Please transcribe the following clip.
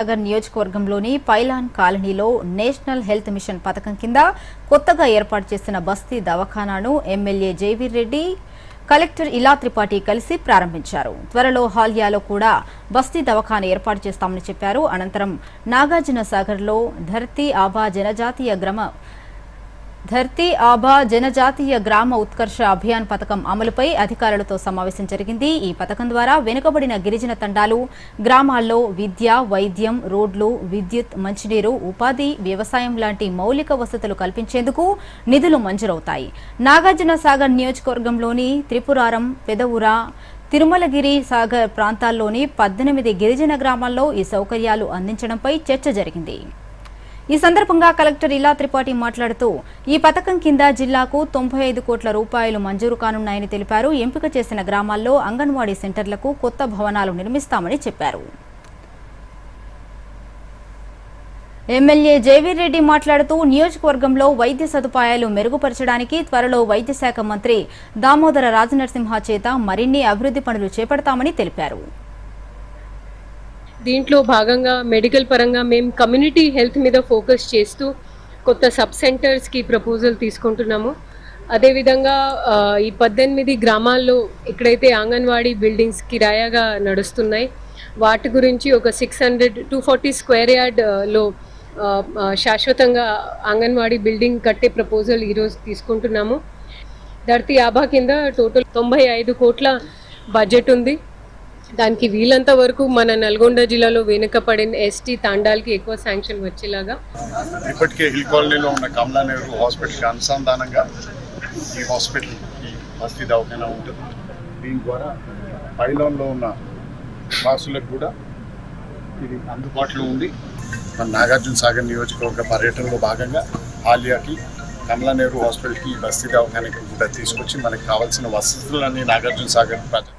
నగర్ నియోజకవర్గంలోని పైలాన్ కాలనీలో national health machine పథకం కింద కొత్తగా ఏర్పాటు చేసిన బస్తీ దవాఖానాను ఎమ్మెల్యే జైవీర్ రెడ్డి కలెక్టర్ ఇలా త్రిపాఠి కలిసి ప్రారంభించారు. త్వరలో హాల్యాలో కూడా బస్తీ దవాఖాన ఏర్పాటు చేస్తామని చెప్పారు. అనంతరం నాగార్జున సాగర్లో ధర్తీ ఆబా జనజాతీయ గ్రామ ధర్తీ ఆభా జనజాతీయ గ్రామ ఉత్కర్ష అభియాన్ పథకం అమలుపై అధికారులతో సమావేశం జరిగింది. ఈ పథకం ద్వారా వెనుకబడిన గిరిజన తండాలు గ్రామాల్లో విద్య వైద్యం రోడ్లు విద్యుత్ మంచినీరు ఉపాధి వ్యవసాయం లాంటి మౌలిక వసతులు కల్పించేందుకు నిధులు మంజూరవుతాయి. నాగార్జున సాగర్ నియోజకవర్గంలోని త్రిపురారం పెదవుర తిరుమలగిరి సాగర్ ప్రాంతాల్లోని పద్దెనిమిది గిరిజన గ్రామాల్లో ఈ సౌకర్యాలు అందించడంపై చర్చ జరిగింది. ఈ సందర్భంగా కలెక్టర్ ఇలా త్రిపాఠి మాట్లాడుతూ ఈ పథకం కింద జిల్లాకు తొంభై ఐదు కోట్ల రూపాయలు మంజూరు కానున్నాయని తెలిపారు. ఎంపిక చేసిన గ్రామాల్లో అంగన్వాడీ సెంటర్లకు కొత్త భవనాలు నిర్మిస్తామని చెప్పారు. ఎమ్మెల్యే జైవీర్ రెడ్డి మాట్లాడుతూ నియోజకవర్గంలో వైద్య సదుపాయాలు మెరుగుపరచడానికి త్వరలో వైద్య శాఖ మంత్రి దామోదర రాజనరసింహ చేత మరిన్ని అభివృద్ధి పనులు చేపడతామని తెలిపారు. దీంట్లో భాగంగా మెడికల్ పరంగా మేము కమ్యూనిటీ హెల్త్ మీద ఫోకస్ చేస్తూ కొత్త సబ్ సెంటర్స్కి ప్రపోజల్ తీసుకుంటున్నాము. అదేవిధంగా ఈ పద్దెనిమిది గ్రామాల్లో ఎక్కడైతే అంగన్వాడీ బిల్డింగ్స్ కిరాయాగా నడుస్తున్నాయి వాటి గురించి ఒక six hundred two forty square యార్డ్లో శాశ్వతంగా అంగన్వాడీ బిల్డింగ్ కట్టే ప్రపోజల్ ఈరోజు తీసుకుంటున్నాము. ధర్తీ ఆభా కింద టోటల్ తొంభై ఐదు కోట్ల బడ్జెట్ ఉంది. దానికి వీలంత వరకు మన నల్గొండ జిల్లాలో వెనుకపడిన ఎస్టీ తాండాలకి ఎక్కువ శాంక్షన్ వచ్చేలాగా. ఇప్పటికే హిల్ కాలనీలో ఉన్న కమలా నెహ్రూ హాస్పిటల్కి అనుసంధానంగా ఈ హాస్పిటల్ ఈ బస్తీ దవాఖానా ఉంటుంది. దీని ద్వారా పైలాన్లో ఉన్న వాసులకు కూడా ఇది అందుబాటులో ఉంది. మన నాగార్జున సాగర్ నియోజకవర్గ పర్యటనలో భాగంగా ఆలియాకి కమలా నెహ్రూ హాస్పిటల్కి ఈ బస్తీ దవాఖానకి కూడా తీసుకొచ్చి మనకు కావాల్సిన వసతులన్నీ నాగార్జున సాగర్ ప్రజలు